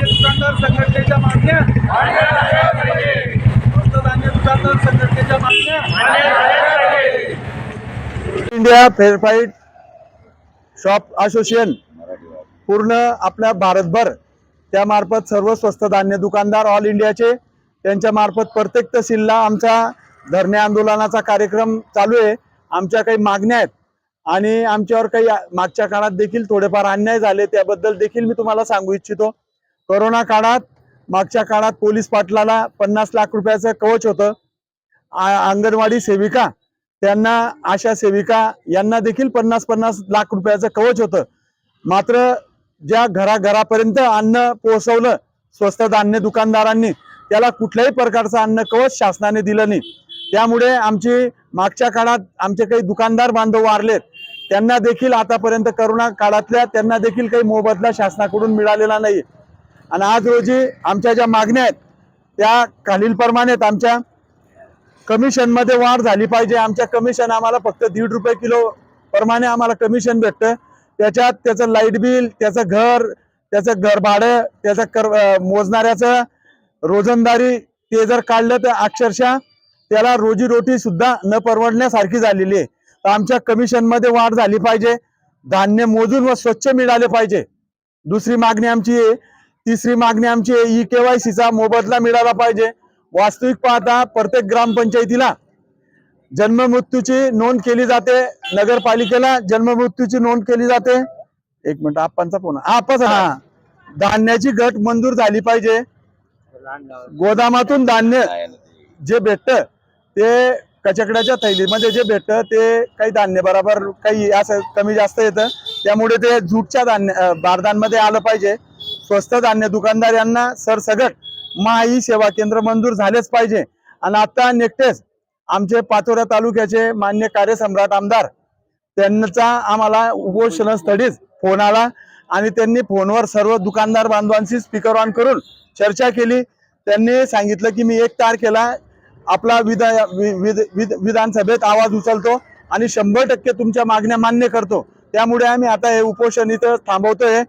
दुकानदार संघटनेच्या मागण्या दुकानदार संघटनेच्या मागण्या इंडिया फेअरफाईट शॉप असोसिएशन पूर्ण आपल्या भारतभर. त्यामार्फत सर्व स्वस्त धान्य दुकानदार ऑल इंडियाचे त्यांच्या मार्फत प्रत्येक तहसीलला आमचा धरणे आंदोलनाचा कार्यक्रम चालू आहे. आमच्या काही मागण्या आहेत. आणि आमच्यावर काही मागच्या काळात देखील थोडेफार अन्याय झाले त्याबद्दल देखील मी तुम्हाला सांगू इच्छितो. करोना काळात मागच्या काळात पोलीस पाटलाला पन्नास लाख रुपयाचं कवच होतं. अंगणवाडी सेविका त्यांना आशा सेविका यांना देखील पन्नास पन्नास लाख रुपयाचं कवच होतं. मात्र ज्या घराघरापर्यंत अन्न पोहोचवलं स्वस्त धान्य दुकानदारांनी त्याला कुठल्याही प्रकारचं अन्न कवच शासनाने दिलं नाही. त्यामुळे आमची मागच्या काळात आमचे काही दुकानदार बांधव वारलेत त्यांना देखील आतापर्यंत करोना काळातल्या त्यांना देखील काही मोबदला शासनाकडून मिळालेला नाही. आणि आज रोजी आमच्या ज्या मागण्या आहेत त्या खालीलप्रमाणे आहेत. आमच्या कमिशनमध्ये वाढ झाली पाहिजे. आमच्या कमिशन आम्हाला फक्त दीड रुपये किलो प्रमाणे आम्हाला कमिशन भेटतं. त्याच्यात त्याचं लाइट बिल त्याचं घर त्याचं घर भाडं त्याचं कर मोजणाऱ्याचं रोजंदारी ते जर काढलं तर अक्षरशः त्याला रोजीरोटी सुद्धा न परवडण्यासारखी झालेली आहे. तर आमच्या कमिशनमध्ये वाढ झाली पाहिजे. धान्य मोजून व स्वच्छ मिळाले पाहिजे. दुसरी मागणी आमची आहे. तिसरी मागणी आमची आहे ई केवायसीचा मोबदला मिळाला पाहिजे. वास्तविक पाहता प्रत्येक ग्रामपंचायतीला जन्ममृत्यूची नोंद केली जाते. नगरपालिकेला जन्ममृत्यूची नोंद केली जाते. एक मिनिट आप्पांचा फोन आपच हा धान्याची घट मंजूर झाली पाहिजे. गोदामातून धान्य जे भेटतं ते कचकड्याच्या थैलीमध्ये जे भेटतं ते काही धान्य बरोबर काही असं कमी जास्त येतं. त्यामुळे ते जूटच्या धान्य बारदानमध्ये आलं पाहिजे. स्वस्त धान्य दुकानदार यांना सरसगट माई सेवा केंद्र मंजूर झालेच पाहिजे. आणि आता नेकटेच आमचे पाचोरा तालुक्याचे मान्य कार्यसम्राट आमदार त्यांचा आम्हाला उपोषणस्थळीच फोन आला आणि त्यांनी फोनवर सर्व दुकानदार बांधवांशी स्पीकर ऑन करून चर्चा केली. त्यांनी सांगितलं की मी एक तारखेला आपला विधा वि- विध- विध- विधानसभेत आवाज उचलतो आणि शंभर टक्के तुमच्या मागण्या मान्य करतो. त्यामुळे आम्ही आता हे उपोषण इथं थांबवतोय.